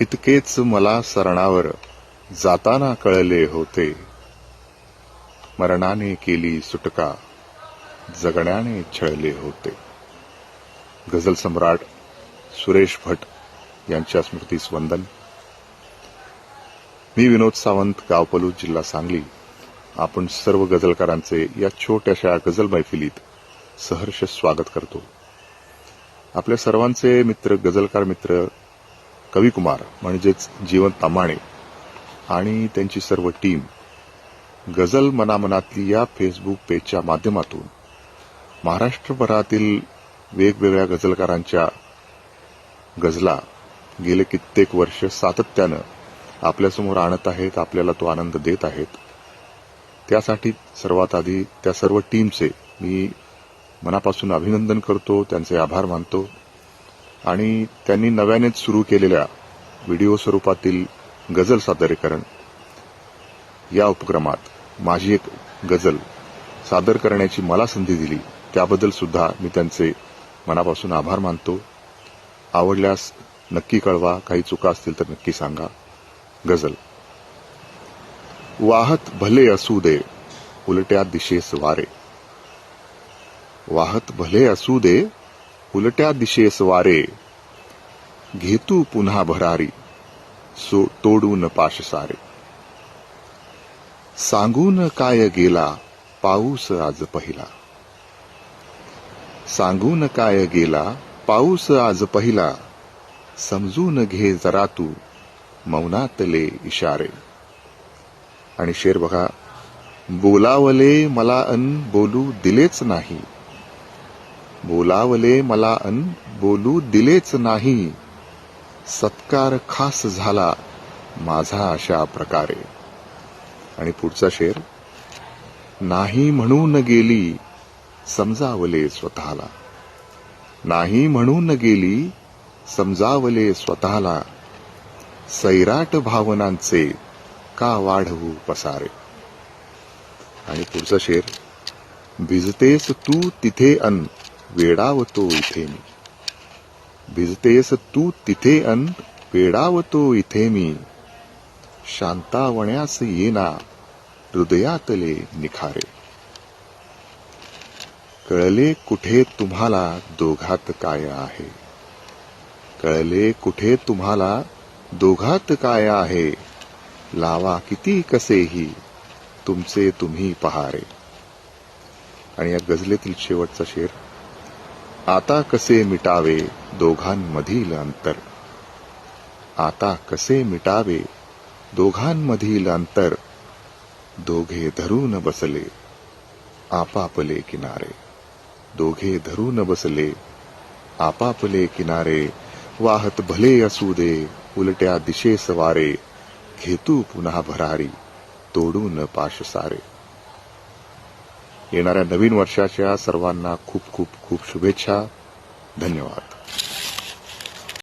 इतकेच मला सरणावर जाताना कळले होते. मरणाने केली सुटका जगण्याने छळले होते. गझल सम्राट सुरेश भट यांच्या स्मृतीस वंदन मी विनोद सावंत गावपलू जिल्हा सांगली. आपण सर्व गझलकारांचे या छोट्याशा गझल मैफिलीत सहर्ष स्वागत करतो. आपल्या सर्वांचे मित्र गझलकार मित्र कविकुमार म्हणजेच जीवन तमाणे आणि त्यांची सर्व टीम गझल मनामनातली या फेसबुक पेजच्या माध्यमातून महाराष्ट्रभरातील वेगवेगळ्या गझलकारांच्या गझला गेले कित्येक वर्ष सातत्यानं आपल्यासमोर आणत आहेत आपल्याला तो आनंद देत आहेत. त्यासाठी सर्वात आधी त्या सर्व टीमचे मी मनापासून अभिनंदन करतो त्यांचे आभार मानतो. आणि त्यांनी नव्यानेच सुरू केलेल्या व्हिडिओ स्वरूपातील गझल सादरीकरण. या उपक्रमात माझी एक गझल सादर करण्याची मला संधी दिली त्याबद्दल सुद्धा मी त्यांचे मनापासून आभार मानतो. आवडल्यास नक्की कळवा काही चुका असतील तर नक्की सांगा. गझल. वाहत भले असू दे उलट्या दिशेस वारे. वाहत भले असू दे उलट्या दिशेस वारे. घेतू पुन्हा भरारी. सो तोडून पाश सारे. सांगून काय गेला पाऊस आज पहिला. सांगून काय गेला पाऊस आज पहिला. समजून घे जरा तू मौनातले इशारे. आणि शेर बघा बोलावले मला अन बोलू दिलेच नाही. बोलावले मला अन बोलू दिलेच नाही. सत्कार खास झाला माझा अशा प्रकारे. आणि पुढचा शेर नाही म्हणून गेली समजावले स्वतःला. नाही म्हणून गेली समजावले स्वतःला. सैराट भावनांचे का वाढवू पसारे? आणि पुढचा शेर भिजतेस तू तिथे अन वेडावतो इथे मी. भिजतेस तू तिथे अन वेडावतो इथे मी. शांतावण्यास येना हृदयातले निखारे. कळले कुठे तुम्हाला दोघात काय आहे? कळले कुठे तुम्हाला दोघात काय आहे? लावा किती कसेही तुमचे तुम्ही पहारे. आणि या गझलेतील शेवटचा शेर आता कसे मिटावे दोघांमधील अंतर? आता कसे मिटावे दोघांमधील अंतर? दोघे धरून बसले आपापले किनारे. दोघे धरून बसले आपापले किनारे. वाहत भले असू दे, उलट्या दिशे वारे घेतू पुन्हा भरारी, तोडून पाश सारे. येणाऱ्या नवीन वर्षाच्या सर्वांना खूप खूप खूप शुभेच्छा. धन्यवाद.